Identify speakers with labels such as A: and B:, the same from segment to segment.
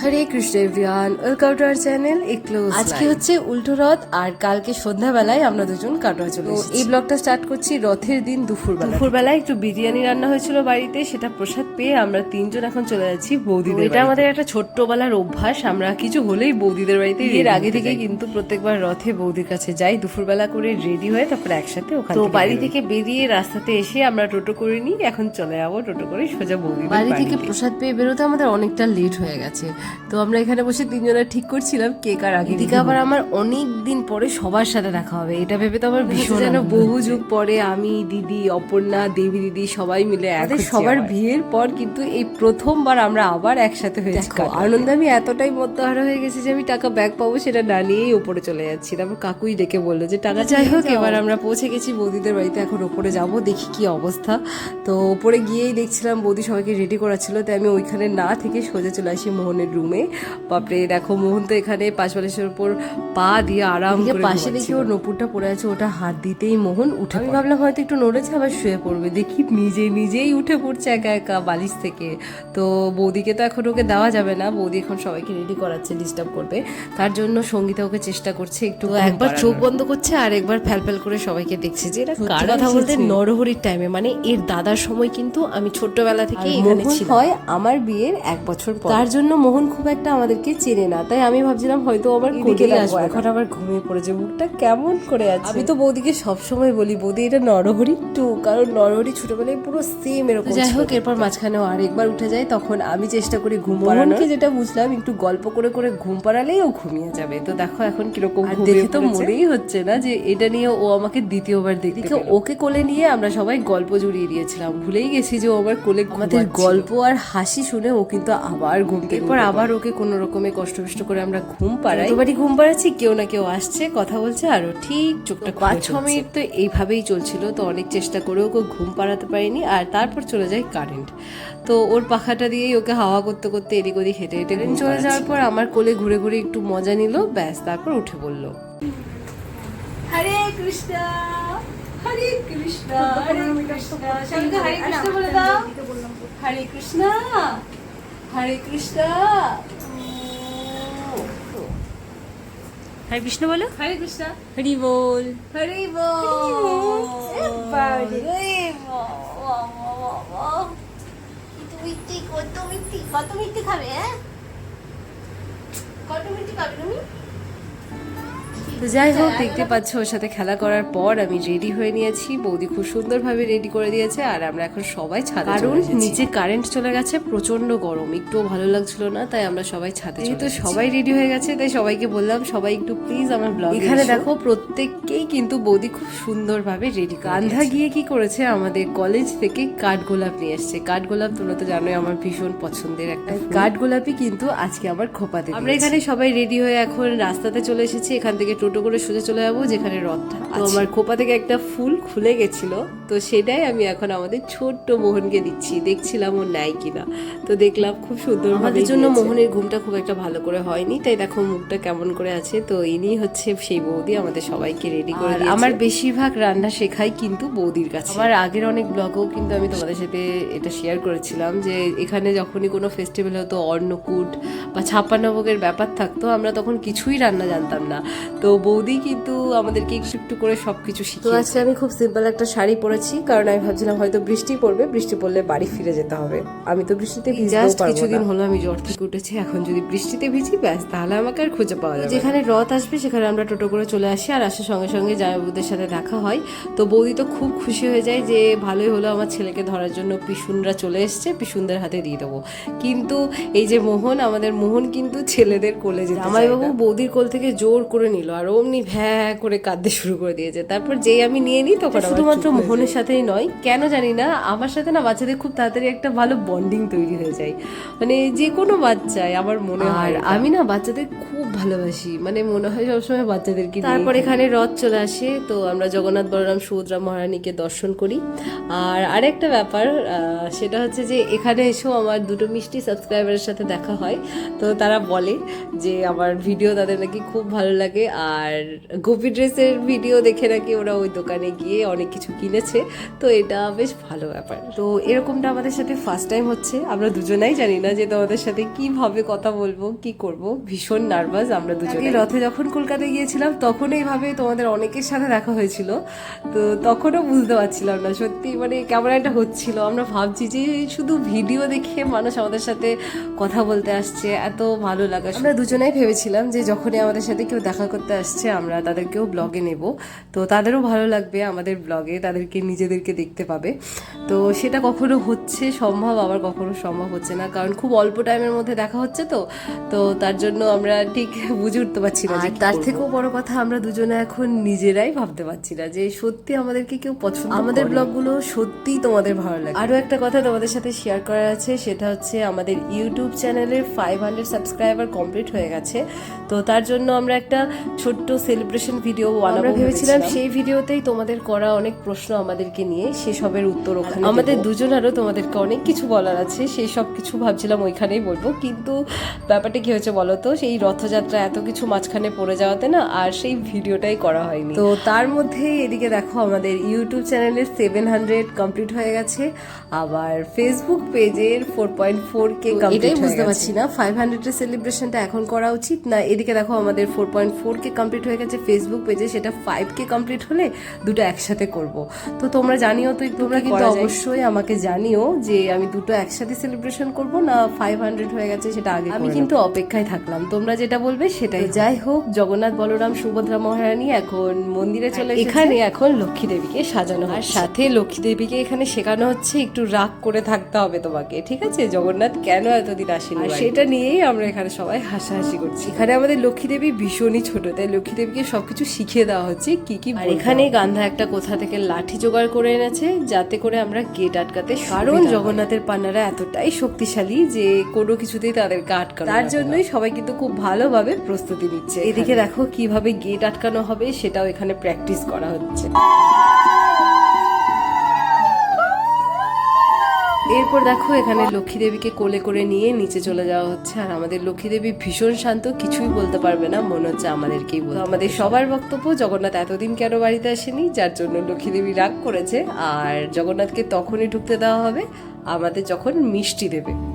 A: Hare Krishna everyone welcome to our channel একলো আজকে হচ্ছে উল্টো রথ আর কালকে সন্ধ্যাবেলায় আমরা দুজন কাটোয়া চলে। এই ব্লগটা স্টার্ট করছি রথের দিন দুপুরবেলা দুপুরবেলায় একটু বিরিয়ানি রান্না হয়েছিল বাড়িতে সেটা প্রসাদ পেয়ে আমরা তিনজন এখন চলে যাচ্ছি বৌদিদের এটা আমাদের একটা ছোট্টবেলার অভ্যাস আমরা কিছু হলেই বৌদিদের বাড়িতে এর আগে থেকে কিন্তু প্রত্যেকবার রথে বৌদির কাছে যাই দুপুরবেলা করে রেডি হয়ে তারপর একসাথে ওখানে তো বাড়ি থেকে বেরিয়ে রাস্তাতে এসে আমরা টোটো করে নিই এখন চলে যাব টোটো করে সোজা বৌদি বাড়ি থেকে প্রসাদ পেয়ে বেরোতে আমাদের অনেকটা লেট হয়ে গেছে। তো আমরা এখানে বসে তিনজনে ঠিক করছিলাম কে কার আগে দিকে আবার আমার অনেক দিন পরে সবার সাথে দেখা হবে। এটা ভেবে তো আমার ভীষণ যেন বহু যুগ পরে আমি দিদি অপর্ণা দেবী দিদি সবাই মিলে এক সবার বিয়ের পর কিন্তু এই প্রথমবার আমরা আবার একসাথে হয়েছি। আনন্দে আমি এতটাই মধ্যহারা হয়ে গেছি যে আমি টাকা ব্যাগ পাবো সেটা না নিয়েই ওপরে চলে যাচ্ছি। তারপর কাকুই ডেকে বলল যে টাকা যাই হোক এবার আমরা পৌঁছে গেছি বৌদিদের বাড়িতে। এখন ওপরে যাব দেখি কি অবস্থা। তো ওপরে গিয়েই দেখছিলাম বৌদি সবাইকে রেডি করাচ্ছিল। তাই আমি ওইখানে না থেকে সোজা চলে আসি মোহনের রুমে বাপরে দেখো মোহন তো এখানে পাশবালিশের উপর পা দিয়ে আরাম করে পাশে দেখি ওর নপুরটা পড়ে আছে ওটা হাত দিতেই মোহন উঠে আমি ভাবলাম হয়তো একটু নড়েছে আবার শুয়ে পড়বে। দেখি নিজে নিজেই উঠে পড়ছে একা একা বালিশ থেকে। তো বৌদিকে তো এখন ওকে দেওয়া যাবে না। বৌদি এখন সবাইকে রেডি করাচ্ছে ডিস্টার্ব করবে। তার জন্য সঙ্গীতা ওকে চেষ্টা করছে একটু একবার চোখ বন্ধ করছে আর একবার ফ্যাল ফ্যাল করে সবাইকে দেখছে যে এটা কার কথা বলতে নরহরির টাইমে মানে এর দাদার সময় কিন্তু আমি ছোট্টবেলা থেকে এখানে ছিলাম। হয় আমার বিয়ের এক বছর পর। তার জন্য মোহন খুব একটা আমাদেরকে চেনে না। তাই আমি ভাবছিলাম হয়তো আবার কোলে আসব এখন আবার ঘুমিয়ে পড়েছে। মুখটা কেমন করে আছে? আমি তো বৌদিকে সবসময় বলি বৌদি এটা নরহরি টু কারণ নরহরি ছোটবেলায় পুরো সেম এরকম যাই হোক এরপর মাঝখানেও আরেকবার উঠে যায় তখন আমি চেষ্টা করি ঘুম পাড়ানোকে যেটা বুঝলাম একটু গল্প করে করে ঘুম পাড়ালেই ও ঘুমিয়ে যাবে। তো দেখো এখন কীরকম দেখে তো মনেই হচ্ছে না যে এটা নিয়ে ও আমাকে দ্বিতীয়বার দেখে ওকে কোলে নিয়ে আমরা সবাই গল্প জুড়িয়ে দিয়েছিলাম। ভুলেই গেছি যে ও আমার কোলে আমাদের গল্প আর হাসি শুনে ও কিন্তু আবার ঘুম এরপর আবার ওকে কোনো রকমে কষ্ট কষ্ট করে আমরা ঘুম পাড়াই। বাড়ি ঘুম পাড়াচ্ছি কেউ না কেউ আসছে কথা বলছে আরও ঠিক চোখটা পাঁচ ছ মিনিট তো এইভাবেই চলছিল তো অনেক চেষ্টা করে ওকে ঘুম পাড়াতে পারিনি আর তারপর চলে যায় কারেন্ট। তো ওর পাখাটা দিয়েই ওকে হাওয়া করতে করতে এদিক ওদিক হেঁটে হেঁটে ঘুম চলে যাওয়ার পর আমার কোলে ঘুরে ঘুরে একটু মজা নিল ব্যাস তারপর উঠে বলল
B: হরে কৃষ্ণ হরে কৃষ্ণ হরে কৃষ্ণ। হরে কৃষ্ণ বলে দাও। হরে কৃষ্ণ। হরে কৃষ্ণ।
C: হরে কৃষ্ণ বলো।
B: হরে কৃষ্ণ।
C: হরি বল।
B: হরে তুমি কত মিষ্টি? কত মিষ্টি খাবে হ্যাঁ? কত মিষ্টি খাবে তুমি?
A: তো যাই হোক দেখতে পাচ্ছ ওর সাথে খেলা করার পর আমি রেডি হয়ে নিয়েছি। বৌদি খুব সুন্দরভাবে রেডি করে দিয়েছে আর আমরা এখন সবাই ছাদে কারণ নিচে কারেন্ট চলে গেছে প্রচণ্ড গরম। একটুও ভালো লাগছিল না তাই আমরা সবাই ছাদে যেহেতু সবাই রেডি হয়ে গেছে তাই সবাইকে বললাম সবাই একটু প্লিজ আমার ব্লগ এখানে দেখো প্রত্যেককেই কিন্তু বৌদি খুব সুন্দরভাবে রেডি কান্ধা গিয়ে কি করেছে আমাদের কলেজ থেকে কাঠগোলাপ নিয়ে এসছে। কাঠগোলাপ তোমরা তো জানোই আমার ভীষণ পছন্দের একটা কাঠগোলাপই কিন্তু আজকে আমার খোপাতে আমরা এখানে সবাই রেডি হয়ে এখন রাস্তাতে চলে এসেছি এখান থেকে টোটো করে সোজা চলে যাব যেখানে রথটা। তো আমার খোপা থেকে একটা ফুল খুলে গেছিল। তো সেটাই আমি এখন আমাদের ছোট্ট মোহনকে দিচ্ছি। দেখছিলাম ও নেয় কিনা। তো দেখলাম খুব সুন্দর আমাদের জন্য মোহনের ঘুমটা খুব একটা ভালো করে হয়নি। তাই দেখো মুখটা কেমন করে আছে। তো ইনি হচ্ছে সেই বৌদি আমাদের সবাইকে রেডি করে আমার বেশিরভাগ রান্না শেখাই কিন্তু বৌদির কাছে। আমার আগের অনেক ব্লগেও কিন্তু আমি তোমাদের সাথে এটা শেয়ার করেছিলাম যে এখানে যখনই কোনো ফেস্টিভ্যাল হতো অন্নকূট বা ছাপ্পান্ন ভোগের ব্যাপার থাকতো আমরা তখন কিছুই রান্না জানতাম না। তো বৌদি কিন্তু আমাদেরকে একটু একটু করে সবকিছু শিখিয়ে তো আজকে আমি খুব সিম্পল একটা শাড়ি পরেছি কারণ আমি ভাবছিলাম হয়তো বৃষ্টি পড়বে বৃষ্টি পড়লে বাড়ি ফিরে যেতে হবে। আমি তো বৃষ্টিতে ভিজতেও পারব কিছুদিন হলো আমি জ্বর থেকে উঠেছি এখন যদি বৃষ্টিতে ভিজি ব্যাস তাহলে আমাকে আর খুঁজে পাওয়া যাবে যেখানে রথ আসবে সেখানে আমরা টোটো করে চলে আসি আর আসার সঙ্গে সঙ্গে জামাইবাবুদের সাথে দেখা হয়। তো বৌদি তো খুব খুশি হয়ে যায় যে ভালোই হলো আমার ছেলেকে ধরার জন্য পিসুনরা চলে এসছে পিসুনদের হাতে দিয়ে দেবো। কিন্তু এই যে মোহন আমাদের মোহন কিন্তু ছেলেদের কোলে যেতে জামাইবাবু বৌদির কোল থেকে জোর করে নিল। আর অমনি ভ্যা করে কাঁদতে শুরু করে দিয়েছে। তারপর যেই আমি নিয়ে নিই তখন শুধুমাত্র মোহনের সাথেই নয় কেন জানি না আমার সাথে না বাচ্চাদের খুব তাড়াতাড়ি একটা ভালো বন্ডিং তৈরি হয়ে যায়। মানে যে কোনো বাচ্চায় আমার মনে হয় আমি না বাচ্চাদের খুব ভালোবাসি মানে মনে হয় সবসময় বাচ্চাদেরকে তারপর এখানে রথ চলে আসে তো আমরা জগন্নাথ বলরাম সুভদ্রা মহারানীকে দর্শন করি। আর আরেকটা ব্যাপার সেটা হচ্ছে যে এখানে এসেও আমার দুটো মিষ্টি সাবস্ক্রাইবারের সাথে দেখা হয়। তো তারা বলে যে আমার ভিডিও তাদের নাকি খুব ভালো লাগে। আর গোপি ড্রেসের ভিডিও দেখে নাকি ওরা ওই দোকানে গিয়ে অনেক কিছু কিনেছে। তো এটা বেশ ভালো ব্যাপার। তো এরকমটা আমাদের সাথে ফার্স্ট টাইম হচ্ছে। আমরা দুজনাই জানি না যে তোমাদের সাথে কীভাবে কথা বলব, কি করব। ভীষণ নার্ভাস আমরা দুজনে রথে যখন কলকাতায় গিয়েছিলাম, তখন এইভাবে তোমাদের অনেকের সাথে দেখা হয়েছিল। তো তখনও বুঝতে পারছিলাম না, সত্যি মানে কেমন একটা হচ্ছিল। আমরা ভাবছি যে শুধু ভিডিও দেখে মানুষ আমাদের সাথে কথা বলতে আসছে, এত ভালো লাগা। আমরা দুজনেই ভেবেছিলাম যে যখনই আমাদের সাথে কেউ দেখা করতে আসছে আমরা তাদেরকেও ব্লগে নেব। তো তাদেরও ভালো লাগবে আমাদের ব্লগে তাদেরকে নিজেদেরকে দেখতে পাবে। তো সেটা কখনো হচ্ছে সম্ভব আবার কখনো সম্ভব হচ্ছে না। কারণ খুব অল্প টাইমের মধ্যে দেখা হচ্ছে তো তো তার জন্য আমরা ঠিক বুঝে উঠতে পারছি না তার থেকেও বড় কথা আমরা দুজনে এখন নিজেরাই ভাবতে পারছি না যে সত্যি আমাদেরকে কেউ পছন্দ আমাদের ব্লগগুলো সত্যিই তোমাদের ভালো লাগে। আরও একটা কথা তোমাদের সাথে শেয়ার করার আছে সেটা হচ্ছে আমাদের ইউটিউব চ্যানেলের ফাইভ হান্ড্রেড সাবস্ক্রাইবার কমপ্লিট হয়ে গেছে। তো তার জন্য আমরা একটা ছোট্ট সেলিব্রেশন ভিডিও বানাবো ভেবেছিলাম সেই ভিডিওতেই তোমাদের করা অনেক প্রশ্ন আমাদেরকে নিয়ে সেসবের উত্তর ওখানে আমাদের দুজনারও তোমাদেরকে অনেক কিছু বলার আছে সেই সব কিছু ভাবছিলাম ওইখানেই বলব। কিন্তু ব্যাপারটা কি হয়েছে বলো তো সেই রথযাত্রা এত কিছু মাঝখানে পড়ে যাওয়াতে না আর সেই ভিডিওটাই করা হয়নি। তো তার মধ্যে এদিকে দেখো আমাদের ইউটিউব চ্যানেলের সেভেন হান্ড্রেড কমপ্লিট হয়ে গেছে আবার ফেসবুক পেজের ফোর পয়েন্ট ফোর কে এটাই বুঝতে পারছি না। ফাইভ হান্ড্রেডের সেলিব্রেশনটা এখন করা উচিত? না এদিকে দেখো আমাদের four point four K complete হয়ে গেছে ফেসবুক পেজে সেটা ফাইভ কে কমপ্লিট হলে দুটো একসাথে করব। তো তোমরা জানিও তো তোমরা কিন্তু অবশ্যই আমাকে জানিও যে আমি দুটো একসাথে সেলিব্রেশন করব না ফাইভ হান্ড্রেড হয়ে গেছে সেটা আগে আমি কিন্তু অপেক্ষায় থাকলাম। তোমরা যেটা বলবে সেটাই যাই হোক জগন্নাথ বলরাম সুভদ্রা মহারানী এখন মন্দিরে চলে এখানে এখন লক্ষ্মী দেবীকে সাজানো হয় আর সাথে লক্ষ্মী দেবীকে এখানে শেখানো হচ্ছে একটু রাগ করে থাকতে হবে তোমাকে ঠিক আছে? জগন্নাথ কেন এতদিন আসেনি সেটা নিয়েই আমরা এখানে সবাই হাসাহাসি করছি। এখানে আমাদের লক্ষ্মী দেবী ভীষণই ছোট তাই লক্ষ্মী দেবীকে সবকিছু শিখিয়ে দেওয়া হচ্ছে কি কি আর এখানে গান্ধা একটা কোথা থেকে লাঠি জোগাড় করে এনেছে যাতে করে আমরা গেট আটকাতে কারণ জগন্নাথের পান্নারা এতটাই শক্তিশালী যে কোনো কিছুতেই তাদেরকে আটকানো তার জন্যই সবাই কিন্তু খুব ভালোভাবে প্রস্তুতি নিচ্ছে এদিকে দেখো কীভাবে গেট আটকানো হবে সেটাও এখানে প্র্যাকটিস করা হচ্ছে। এরপর দেখো এখানে লক্ষ্মী দেবীকে কোলে করে নিয়ে নিচে চলে যাওয়া হচ্ছে। আর আমাদের লক্ষ্মী দেবী ভীষণ শান্ত, কিছুই বলতে পারবে না, মনে হচ্ছে আমাদেরকেই বলতে আমাদের সবার বক্তব্য, জগন্নাথ এতদিন কেন বাড়িতে আসেনি, যার জন্য লক্ষ্মী দেবী রাগ করেছে। আর জগন্নাথকে তখনই ঢুকতে দেওয়া হবে, আমাদের যখন মিষ্টি দেবে।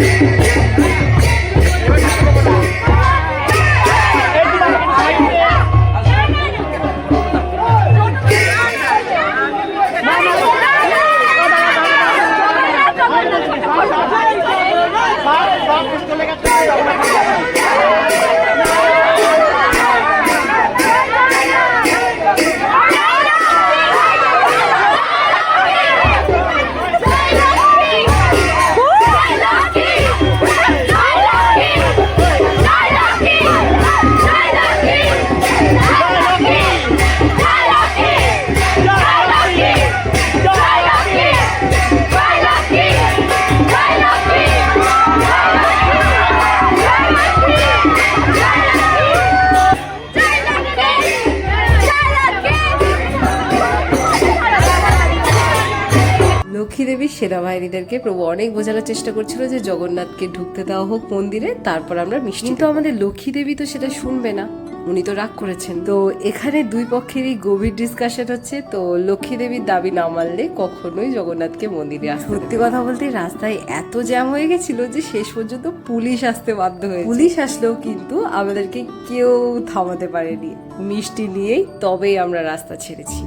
A: Thank you. সেনাবাহিনীদেরকে প্রভু অনেক বোঝানোর চেষ্টা করছিল যে জগন্নাথকে ঢুকতে দেওয়া হোক মন্দিরে তারপর আমরা মিষ্টি কিন্তু আমাদের লক্ষ্মী দেবী তো সেটা শুনবে না। উনি তো রাগ করেছেন। তো এখানে দুই পক্ষেরই গভীর ডিসকাশন হচ্ছে। তো লক্ষ্মী দেবীর দাবি না মানলে কখনোই জগন্নাথকে মন্দিরে আসতে সত্যি কথা বলতে রাস্তায় এত জ্যাম হয়ে গেছিল যে শেষ পর্যন্ত পুলিশ আসতে বাধ্য হয়ে পুলিশ আসলেও কিন্তু আমাদেরকে কেউ থামাতে পারেনি। মিষ্টি নিয়েই তবেই আমরা রাস্তা ছেড়েছি।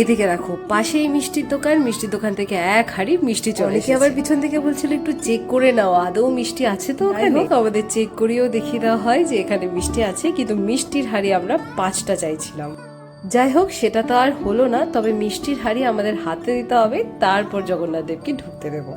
A: এদিকে দেখো পাশেই মিষ্টির দোকান মিষ্টির দোকান থেকে এক হাড়ি মিষ্টি চলে কি আবার পিছন থেকে বলছিল একটু চেক করে নাও আদৌ মিষ্টি আছে তো ওখানে? আমাদের চেক করেও দেখিয়ে দেওয়া হয় যে এখানে মিষ্টি আছে কিন্তু মিষ্টির হাড়ি আমরা পাঁচটা চাইছিলাম। যাই হোক, সেটা তো আর হলো না, তবে মিষ্টির হাড়ি আমাদের হাতে দিতে হবে, তারপর জগন্নাথ দেবকে ঢুকতে দেবো।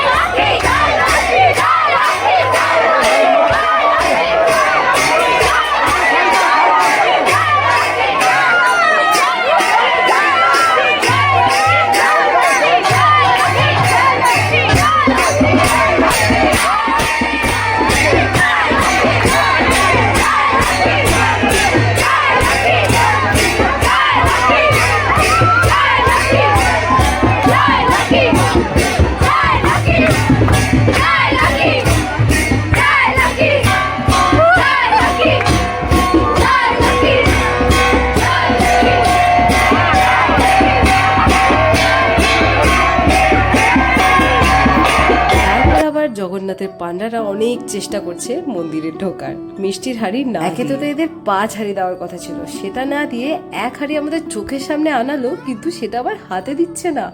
A: জগন্নাথের পান্ডারা অনেক চেষ্টা করছে মন্দিরে ঢোকার। মিষ্টির হাড়ি না একে তো এদের পাঁচ হাড়ি দেওয়ার কথা ছিল। সেটা না দিয়ে এক হাড়ি আমাদের চোখের সামনে আনালো কিন্তু সেটা আবার হাতে দিচ্ছে না।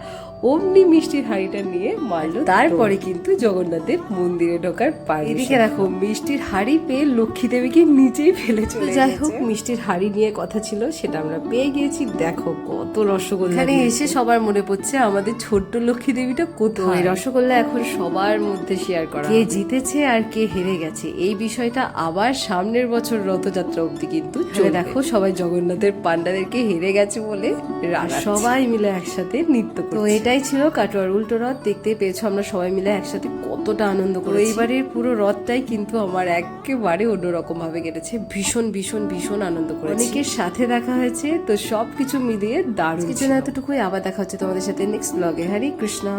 A: অমনি মিষ্টির হাড়িটা নিয়ে মারলো তারপরে কিন্তু জগন্নাথের মন্দিরে ঢোকার পার এদিকে দেখো মিষ্টির হাড়ি পেয়ে লক্ষ্মী দেবীকে নিচেই ফেলে চলে যাই হোক মিষ্টির হাড়ি নিয়ে কথা ছিল সেটা আমরা পেয়ে গিয়েছি। দেখো কত রসগোল্লা এখানে এসে সবার মনে পড়ছে আমাদের ছোট্ট লক্ষ্মী দেবীটা কোথায়? এই রসগোল্লা এখন সবার মধ্যে শেয়ার করা কে জিতেছে আর কে হেরে গেছে? এই বিষয়টা আবার সামনের বছর রথযাত্রা অবধি কিন্তু চলে দেখো সবাই জগন্নাথের পান্ডাদেরকে হেরে গেছে বলে সবাই মিলে একসাথে নৃত্য তো এটাই ছিল কাটোয়ার উল্টো রথ দেখতে পেয়েছ আমরা সবাই মিলে একসাথে কতটা আনন্দ করে এইবারের পুরো রথটাই কিন্তু আমার একেবারে অন্যরকম ভাবে কেটেছে। ভীষণ ভীষণ ভীষণ আনন্দ করে অনেকের সাথে দেখা হয়েছে তো সব কিছু মিলিয়ে দারুণ কিছু না এতটুকুই আবার দেখা হচ্ছে তোমাদের সাথে নেক্সট ব্লগে হরে কৃষ্ণা।